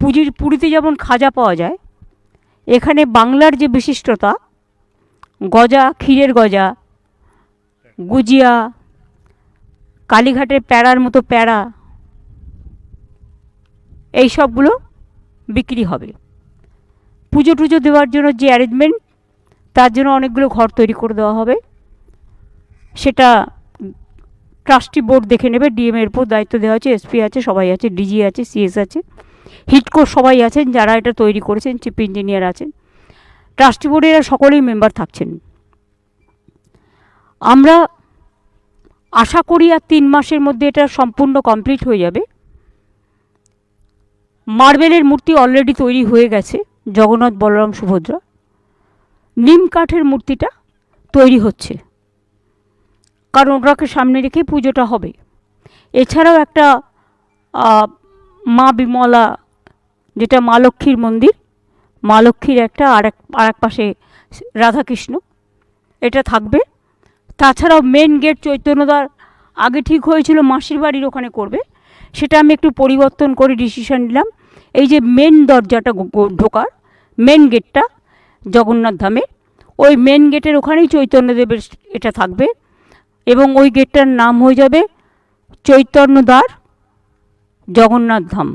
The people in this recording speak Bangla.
পুজীর পুরীতে যেমন খাজা পাওয়া যায়, এখানে বাংলার যে বিশিষ্টতা, গজা, ক্ষীরের গজা, গুজিয়া, কালীঘাটের প্যাড়ার মতো প্যাড়া এই সবগুলো বিক্রি হবে। পুজো টুজো দেওয়ার জন্য যে অ্যারেঞ্জমেন্ট তার জন্য অনেকগুলো ঘর তৈরি করে দেওয়া হবে। সেটা ট্রাস্টি বোর্ড দেখে নেবে ডিএমের উপর দায়িত্ব দেওয়া আছে, এসপি আছে, সবাই আছে, ডিজি আছে, সিএস আছে। হিটকো সবাই আছেন, যারা এটা তৈরি করেছেন, চিফ ইঞ্জিনিয়ার আছেন। ট্রাস্টি বোর্ডে এরা সকলেই মেম্বার থাকছেন। আমরা আশা করি আর তিন মাসের মধ্যে এটা সম্পূর্ণ কমপ্লিট হয়ে যাবে। মার্বেলের মূর্তি অলরেডি তৈরি হয়ে গেছে, জগন্নাথ বলরাম সুভদ্রা। নিম কাঠের মূর্তিটা তৈরি হচ্ছে। কারণ ওটাকে সামনে রেখে পুজোটা হবে। এছাড়াও একটা মা বিমলা যেটা মা লক্ষ্মীর মন্দির। মা লক্ষ্মীর একটা আর এক আর এক পাশে রাধাকৃষ্ণ। এটা থাকবে। তাছাড়াও মেন গেট চৈতন্যদার আগে ঠিক হয়েছিল মাসির বাড়ির ওখানে করবে। সেটা আমি একটু পরিবর্তন করে ডিসিশন নিলাম। এই যে মেন দরজাটা ঢোকার মেন গেটটা জগন্নাথ ধামের, ওই মেন গেটের ওখানেই চৈতন্যদেবের এটা থাকবে। এবং ওই গেটটার নাম হয়ে যাবে চৈতন্যদ্বার জগন্নাথ ধাম।